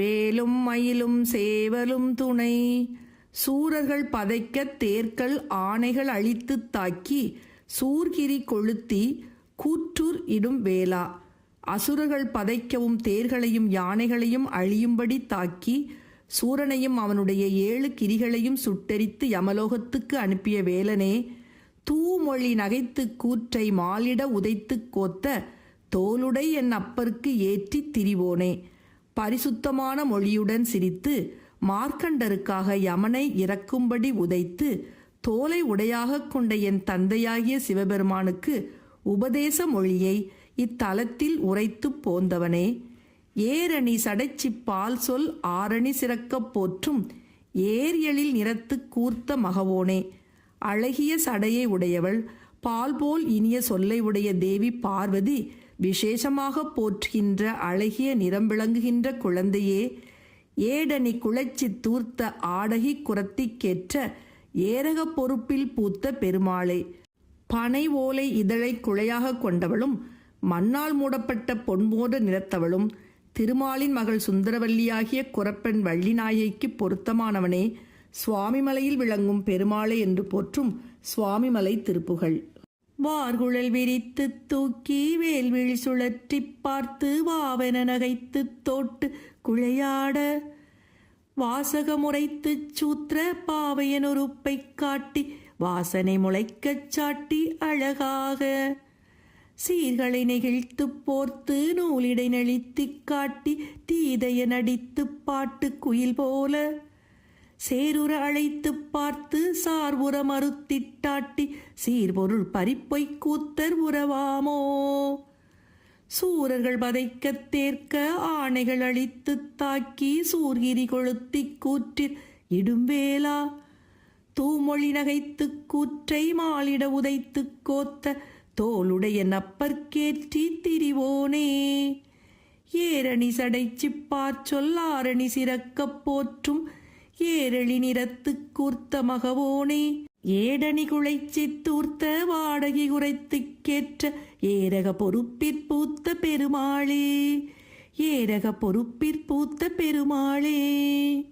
வேலும் மயிலும் சேவலும் துணை. சூரர்கள் பதைக்க தேர்கள் ஆணைகள் அழித்துத் தாக்கி சூர்கிரி கொளுத்தி கூற்றூர் இடும் வேளா. அசுரர்கள் பதைக்கவும் தேர்களையும் யானைகளையும் அழியும்படி தாக்கி சூரனையும் அவனுடைய ஏழு கிரிகளையும் சுட்டெரித்து யமலோகத்துக்கு அனுப்பிய வேலனே தூமொழி நகைத்து கூற்றை மாலிட உதைத்துக் கோத்த தோலுடை என் அப்பருக்கு ஏற்றித் திரிவோனே. பரிசுத்தமான மொழியுடன் சிரித்து மார்க்கண்டருக்காக யமனை இறக்கும்படி உதைத்து தோலை உடையாகக் கொண்ட என் தந்தையாகிய சிவபெருமானுக்கு உபதேச மொழியை இத்தலத்தில் உரைத்துப் போந்தவனே. ஏரணி சடைச்சிப் பால் சொல் ஆரணி சிறக்கப் போற்றும் ஏர் எழில் நிறத்துக் கூர்த்த மகவோனே. அழகிய சடையை உடையவள் பால் போல் இனிய சொல்லை உடைய தேவி பார்வதி விசேஷமாக போற்றுகின்ற அழகிய நிறம் விளங்குகின்ற குழந்தையே ஏடனி குழைச்சி தூர்த்த ஆடகி குரத்திக்கேற்ற ஏரக பொறுப்பில் பூத்த பெருமாளே. பனை ஓலை இதழை குழையாக கொண்டவளும் மண்ணால் மூடப்பட்ட பொன்போத நிறத்தவளும் திருமாலின் மகள் சுந்தரவல்லியாகிய குரப்பெண் வள்ளிநாயகிக்கு பொருத்தமானவனே. சுவாமிமலையில் விளங்கும் பெருமாளே என்று போற்றும் சுவாமிமலை திருப்புகழ் வார்குழல் விரித்து தூக்கி வேல்விழி சுழற்றிப் பார்த்து வாவென நகைத்து தோட்டு குழையாட. வாசகமுறைத்துச் சூத்திர பாவையன் உறுப்பை காட்டி வாசனை முளைக்கச் சாட்டி அழகாக. சீர்களை நெகிழ்த்துப் போர்த்து நூலிடை நெளித்திக் காட்டி தீதைய நடித்துப் பாட்டு குயில் போல. சேருற அழைத்துப் பார்த்து சார்புற மறுத்திட்டாட்டி சீர்பொருள் பறிப்பை கூத்தர் உறவாமோ? சூரர்கள் பதைக்கத் தேர்க்க ஆணைகள் அழித்து தாக்கி சூர்கிரி கொளுத்திக் கூற்றில் இடும்பேலா? தூமொழி நகைத்துக் கூற்றை மாளிட உதைத்துக் கோத்த தோளுடைய நப்பர்கேற்றி திரிவோனே? ஏரணி சடைச்சிப் சொல் ஆரணி சிறக்கப் போற்றும் ஏரளி நிறத்துக் கூர்த்த மகவோனே ஏடணி குளைச்சி தூர்த்த வாடகை குறைத்துக் கேற்ற ஏரக பொறுப்பிற் பூத்த பெருமாளே ஏரக பொறுப்பிற் பூத்த பெருமாளே.